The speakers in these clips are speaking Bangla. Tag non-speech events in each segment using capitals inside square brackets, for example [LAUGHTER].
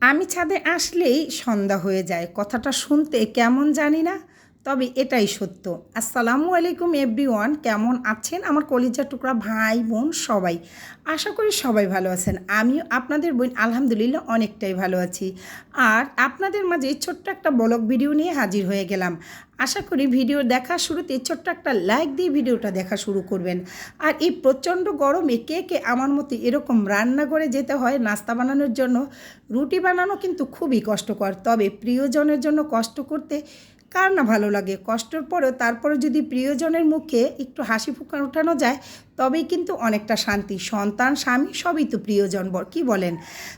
আমি ছাদে আসলেই সন্ধ্যা হয়ে যায়। কথাটা শুনতে কেমন জানি না। তবে এটাই সত্য। আসসালামু আলাইকুম এভরিওয়ান, কেমন আছেন? আমার কলিজা টুকরা ভাই বোন সবাই। আশা করি সবাই ভালো আছেন। আমিও আপনাদের বোন আলহামদুলিল্লাহ অনেকটাই ভালো আছি। আর আপনাদের মাঝে ছোট্ট একটা ব্লগ ভিডিও নিয়ে হাজির হয়ে গেলাম। আশা করি ভিডিও দেখা শুরুতে ছোট্ট একটা লাইক দিয়ে ভিডিওটা দেখা শুরু করবেন। আর এই প্রচণ্ড গরমে কে কে আমার মতো এরকম রান্না করে যেতে হয়, নাস্তা বানানোর জন্য, রুটি বানানো কিন্তু খুবই কষ্টকর। তবে প্রিয়জনের জন্য কষ্ট করতে কার না ভালো লাগে? কষ্টের পরেও তারপরে যদি প্রিয়জনের মুখে একটু হাসি ফুকা ওঠানো যায় তবেই কিন্তু অনেকটা শান্তি। সন্তান, স্বামী সবই তো প্রিয়জন বর, কী বলেন?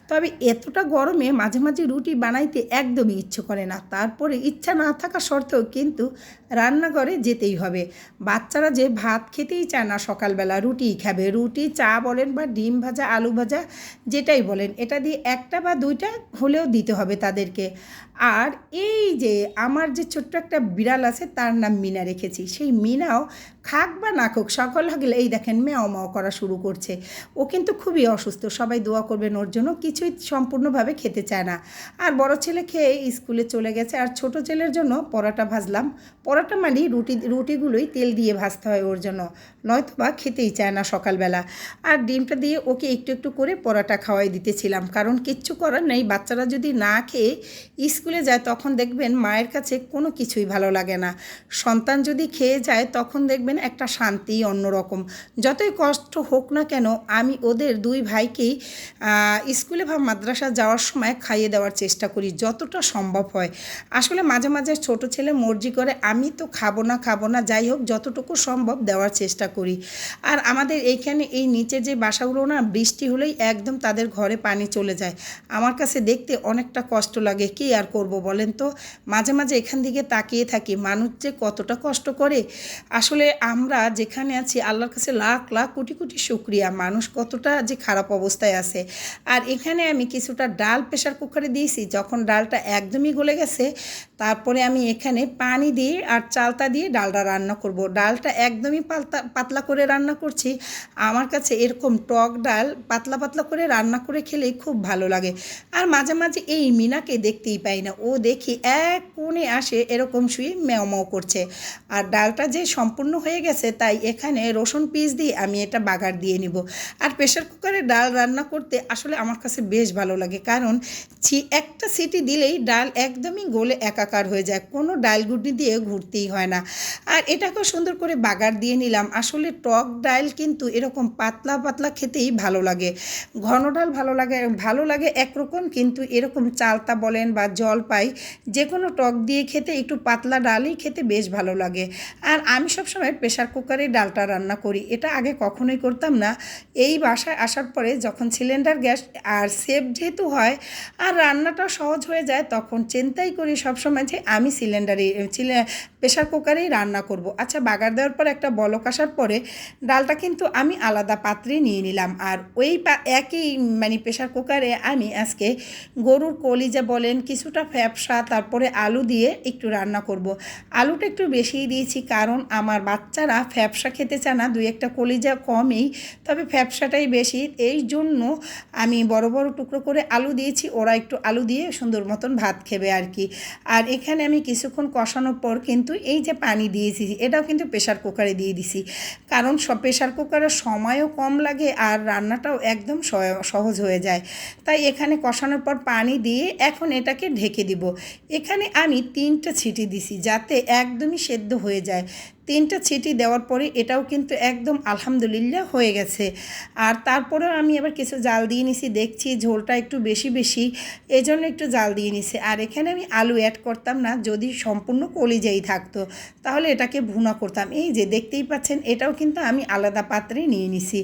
তবে এতটা গরমে মাঝে মাঝে রুটি বানাইতে একদমই ইচ্ছে করে না। তারপরে ইচ্ছা না থাকা সত্ত্বেও কিন্তু রান্নাঘরে যেতেই হবে। বাচ্চারা যে ভাত খেতেই চায় না সকালবেলা, রুটিই খাবে। রুটি, চা বলেন বা ডিম ভাজা, আলু ভাজা, যেটাই বলেন, এটা দিয়ে একটা বা দুইটা হলেও দিতে হবে তাদেরকে। আর এই যে আমার যে ছোট্ট একটা বিড়াল আছে, তার নাম মিনা রেখেছি। সেই মিনাও খাক বা না খাক, সকাল হলে এই দেখেন মেও মাও করা শুরু করছে। ও কিন্তু খুবই অসুস্থ, সবাই দোয়া করবেন ওর জন্য, কিছুই সম্পূর্ণভাবে খেতে চায় না। আর বড় ছেলে খেয়ে স্কুলে চলে গেছে, আর ছোট ছেলের জন্য পরোটা ভাজলাম। পরোটা মানে রুটি, রুটিগুলোই তেল দিয়ে ভাজতে হয় ওর জন্য। নয়তো বা খেতেই চায় না সকালবেলা। আর ডিমটা দিয়ে ওকে একটু একটু করে পরোটা খাওয়াই দিতেছিলাম। কারণ কিচ্ছু করার নেই, বাচ্চারা যদি না খেয়ে স্কুলে যায় তখন দেখবেন মায়ের কাছে কোনো কিছুই ভালো লাগে না। সন্তান যদি খেয়ে যায় তখন দেখবেন একটা শান্তি অন্যরকম। যতই কষ্ট হোক না কেন আমি ওদের দুই ভাইকেই স্কুলে বা মাদ্রাসা যাওয়ার সময় খাইয়ে দেওয়ার চেষ্টা করি, যতটা সম্ভব হয়। আসলে মাঝে মাঝে ছোট ছেলে মর্জি করে, আমি তো খাব না খাব না, যাই হোক, যতটুকু সম্ভব দেওয়ার চেষ্টা করি। আর আমাদের এইখানে এই নিচে যে বাসাগুলো না, বৃষ্টি হলেই একদম তাদের ঘরে পানি চলে যায়। আমার কাছে দেখতে অনেকটা কষ্ট লাগে, কি আর করব বলেন তো? মাঝে মাঝে এখান দিকে তাকিয়ে থাকি, মানুষ যে কতটা কষ্ট করে। আসলে আমরা যেখানে আছি, আল্লাহর কাছে লাখ লাখ কোটি কোটি শুক্রিয়া। মানুষ কতটা যে খারাপ অবস্থায় আছে। আর এখানে আমি কিছুটা ডাল প্রেশার কুকারে দিয়েছি, যখন ডালটা একদমই গলে গেছে, তারপরে আমি এখানে পানি দিয়ে আর চালতা দিয়ে ডালটা রান্না করব। ডালটা একদমই পাতলা পাতলা করে রান্না করছি। আমার কাছে এরকম টক ডাল পাতলা পাতলা করে রান্না করে খেলেই খুব ভালো লাগে। আর মাঝে মাঝে এই মিনাকে দেখতেই পাই না। ও দেখি এক কোণে আসে এরকম শুয়ে ম্যাও করছে। আর ডালটা যে সম্পূর্ণ হয়ে গেছে তাই এখানে রসুন পিস দিয়ে আমি এটা বাগার দিয়ে নিব। আর প্রেশার কুকারে ডাল রান্না করতে আসলে আমার কাছে বেশ ভালো লাগে। কারণ একটা সিটি দিলেই ডাল একদমই গলে একাকার হয়ে যায়। কোনো ডাল গুটি দিয়ে ঘুরতেই হয় না। আর এটাকেও সুন্দর করে বাগার দিয়ে নিলাম। আসলে টক ডাল কিন্তু এরকম পাতলা পাতলা খেতেই ভালো লাগে। ঘন ডাল ভালো লাগে ভালো লাগে একরকম কিন্তু এরকম চালতা বলেন বা জল পাই যে কোনো টক দিয়ে খেতে একটু পাতলা ডালই খেতে বেশ ভালো লাগে। আর আমি সবসময় প্রেশার কুকারে ডালটা রান্না করি, এটা আগে কখনোই করতাম না। এই বাসায় আসার পরে যখন সিলিন্ডার গ্যাস আর সেফ যেহেতু হয় আর রান্নাটা সহজ হয়ে যায়, তখন চিন্তাই করি সবসময় যে আমি সিলিন্ডারে প্রেশার কুকারেই রান্না করব। আচ্ছা বাগার দেওয়ার পর একটা বলক আসার পরে ডালটা কিন্তু আমি আলাদা পাত্রে নিয়ে নিলাম। আর ওই একই মানে প্রেশার কুকারে আমি আজকে গরুর কলিজা বলেন, কিছুটা ফ্যাপসা, তারপরে আলু দিয়ে একটু রান্না করব। আলুটা একটু বেশিই দিয়েছি কারণ আমার বাচ্চারা ফ্যাপসা খেতে চায় না, দুই একটা কলিজা কমই, তবে ফ্যাপসাটাই বেশি। এই জন্য আমি বড় বড় টুকরো করে আলু দিয়েছি, ওরা একটু আলু দিয়ে সুন্দর মতন ভাত খেবে আর কি। আর এখানে আমি কিছুক্ষণ কষানোর পর কিন্তু এই যে পানি দিয়েছি, এটাও কিন্তু প্রেশার কুকারে দিয়ে দিছি। কারণ সব প্রেশার কুকারে সময়ও কম লাগে আর রান্নাটাও একদম সহজ হয়ে যায়। তাই এখানে কষানোর পর পানি দিয়ে এখন এটাকে ঢেকে দিব। এখানে আমি তিনটা ছিটি দিছি যাতে একদমই সেদ্ধ হয়ে যায়। তিনটা ছিটি দেওয়ার পরে এটাও কিন্তু একদম আলহামদুলিল্লাহ হয়ে গেছে। আর তারপরেও আমি এবার কিছু জাল দিয়ে নিছি, দেখছি ঝোলটা একটু বেশি বেশি এই জন্য একটু জাল দিয়ে নিছি। আর এখানে আমি আলু অ্যাড করতাম না, যদি সম্পূর্ণ কলিজাই থাকতো, তাহলে এটাকে ভুনা করতাম। এই যে দেখতেই পাচ্ছেন, এটাও কিন্তু আমি আলাদা পাত্রে নিয়ে নিছি।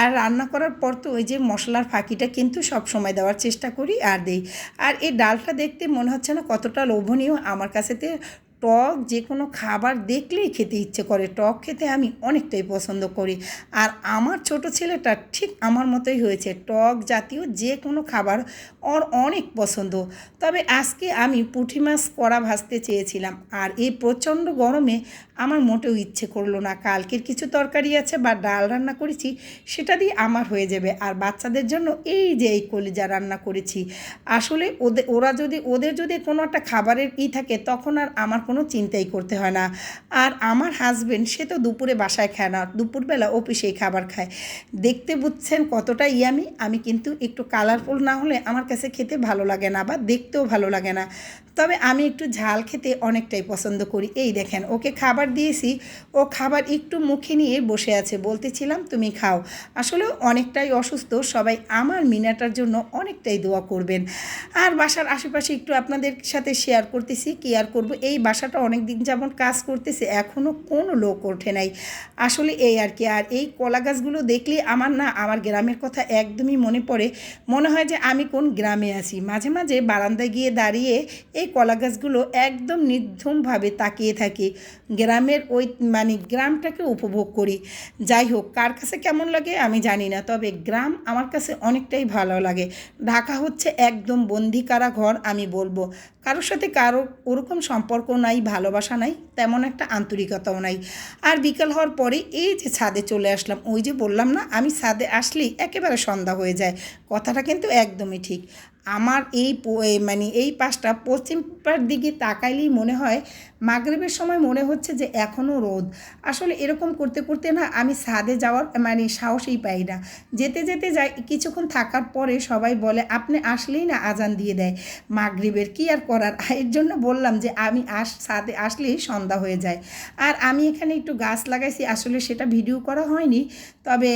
আর রান্না করার পর তো ওই যে মশলার ফাঁকিটা কিন্তু সব সময় দেওয়ার চেষ্টা করি আর দেই। আর এই ডালটা দেখতে মনে হচ্ছে না কতটা লোভনীয়, আমার কাছেতে টক যে কোনো খাবার দেখলেই খেতে ইচ্ছে করে। টক খেতে আমি অনেকটাই পছন্দ করি। আর আমার ছোট ছেলেটা ঠিক আমার মতোই হয়েছে। টক জাতীয় যে কোনো খাবার ওর অনেক পছন্দ। তবে আজকে আমি পুঁটি মাছ কড়া ভাজতে চেয়েছিলাম। আর এই প্রচণ্ড গরমে আমার মোটেও ইচ্ছে করল না। কালকের কিছু তরকারি আছে বা ডাল রান্না করেছি, সেটা দিয়ে আমার হয়ে যাবে। আর বাচ্চাদের জন্য এই যে এই কলিজা রান্না করেছি, আসলে ওদের ওরা যদি, ওদের যদি কোনো একটা খাবারের ই থাকে, তখন আর আমার কোনো চিন্তাই করতে হয় না। আর আমার হাজবেন্ড সে তো দুপুরে বাসায় খায় না, দুপুরবেলা অফিসেই খাবার খায়। দেখতে বুঝছেন কতটা ইয়ামি? আমি কিন্তু একটু কালারফুল না হলে আমার কাছে খেতে ভালো লাগে না বা দেখতেও ভালো লাগে না। তবে আমি একটু ঝাল খেতে অনেকটাই পছন্দ করি। এই দেখেন, ওকে খাবার দিয়েছি। ও খাবার একটু মুখে নিয়ে বসে আছে। বলতেছিলাম, তুমি খাও। আসলে অনেকটাই অসুস্থ। সবাই আমার মিনাটার জন্য অনেকটাই দোয়া করবেন। আর বাসার আশেপাশে একটু আপনাদের সাথে শেয়ার করতেছি কি আর করব। এই বাসাটা অনেক দিন যেমন কাজ করতেছে এখনও কোনো লোক ওঠে নাই। আসলে এই আর কি। আর এই কলা গাছগুলো দেখলে আমার না, আমার গ্রামের কথা একদমই মনে পড়ে। মনে হয় যে আমি কোন গ্রামে আছি। মাঝে মাঝে বারান্দায় গিয়ে দাঁড়িয়ে এই কলা গাছগুলো একদম নির্ধুমভাবে তাকিয়ে থাকি। গ্রামের ওই মানে গ্রামটাকে উপভোগ করি। যাই হোক, কার কাছে কেমন লাগে আমি জানি না, তবে গ্রাম আমার কাছে অনেকটাই ভালো লাগে। ঢাকা হচ্ছে একদম বন্দি কারা ঘর আমি বলব। কারোর সাথে কারও ওরকম সম্পর্ক নাই, ভালোবাসা নাই, তেমন একটা আন্তরিকতাও নাই। আর বিকাল হওয়ার পরে এই যে ছাদে চলে আসলাম, ওই যে বললাম না, আমি ছাদে আসলেই একেবারে সন্ধ্যা হয়ে যায়। কথাটা কিন্তু একদমই ঠিক। আমার এই মানে এই পাশটা পশ্চিমপার দিকে তাকাইলেই মনে হয় মাগরীবের সময় মনে হচ্ছে যে এখনও রোদ। আসলে এরকম করতে করতে না আমি ছাদে যাওয়ার মানে সাহসই পাই না। যেতে যেতে যাই, কিছুক্ষণ থাকার পরে সবাই বলে, আপনি আসলেই না আজান দিয়ে দেয়। মাগরীবের কি আর করার? [LAUGHS] এর জন্য বললাম যে, আমি আস, ছাদে আসলেই সন্ধ্যা হয়ে যায়। আর আমি এখানে একটু গাছ লাগাইছি, আসলে সেটা ভিডিও করা হয়নি। তবে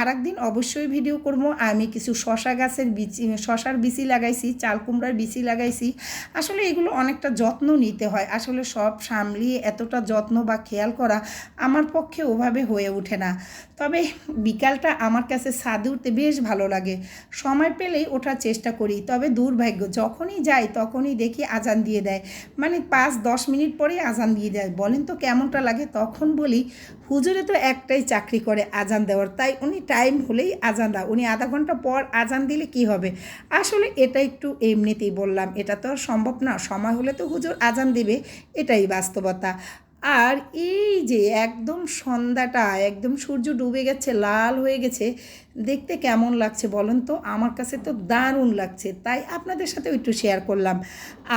আর দিন অবশ্যই ভিডিও করব। আমি কিছু শশা গাছের বিচি, শশার বিচি লাগাইছি, চাল কুমড়ার বিচি লাগাইছি। আসলে এগুলো অনেকটা যত্ন নিতে হয়। আসলে সব সামলিয়ে এতটা যত্ন বা খেয়াল করা আমার পক্ষে ওভাবে হয়ে ওঠে না। তবে বিকালটা আমার কাছে ছাদে উঠতে বেশ ভালো লাগে। সময় পেলেই ওঠার চেষ্টা করি। তবে দুর্ভাগ্য, যখনই যাই তখনই দেখি আজান দিয়ে দেয়। মানে পাঁচ, দশ মিনিট পরেই আজান দিয়ে দেয়। বলেন তো কেমনটা লাগে? তখন বলি, হুজুরে তো একটাই চাকরি করে, আজান দেওয়ার, তাই উনি টাইম হলেই আজান দাও। উনি আধা ঘণ্টা পর আজান দিলে কি হবে? আসলে এটা একটু এমনিতেই বললাম, এটা তো আর সম্ভব না। সময় হলে তো হুজুর আজান দেবে, এটাই বাস্তবতা। আর এই যে একদম সন্ধ্যাটা, একদম সূর্য ডুবে গেছে, লাল হয়ে গেছে, দেখতে কেমন লাগছে বলুন তো? আমার কাছে তো দারুণ লাগছে, তাই আপনাদের সাথেও একটু শেয়ার করলাম।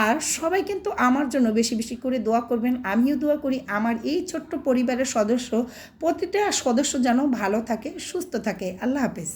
আর সবাই কিন্তু আমার জন্য বেশি বেশি করে দোয়া করবেন, আমিও দোয়া করি, আমার এই ছোট্ট পরিবারের সদস্য, প্রতিটা সদস্য যেন ভালো থাকে, সুস্থ থাকে। আল্লাহ হাফেজ।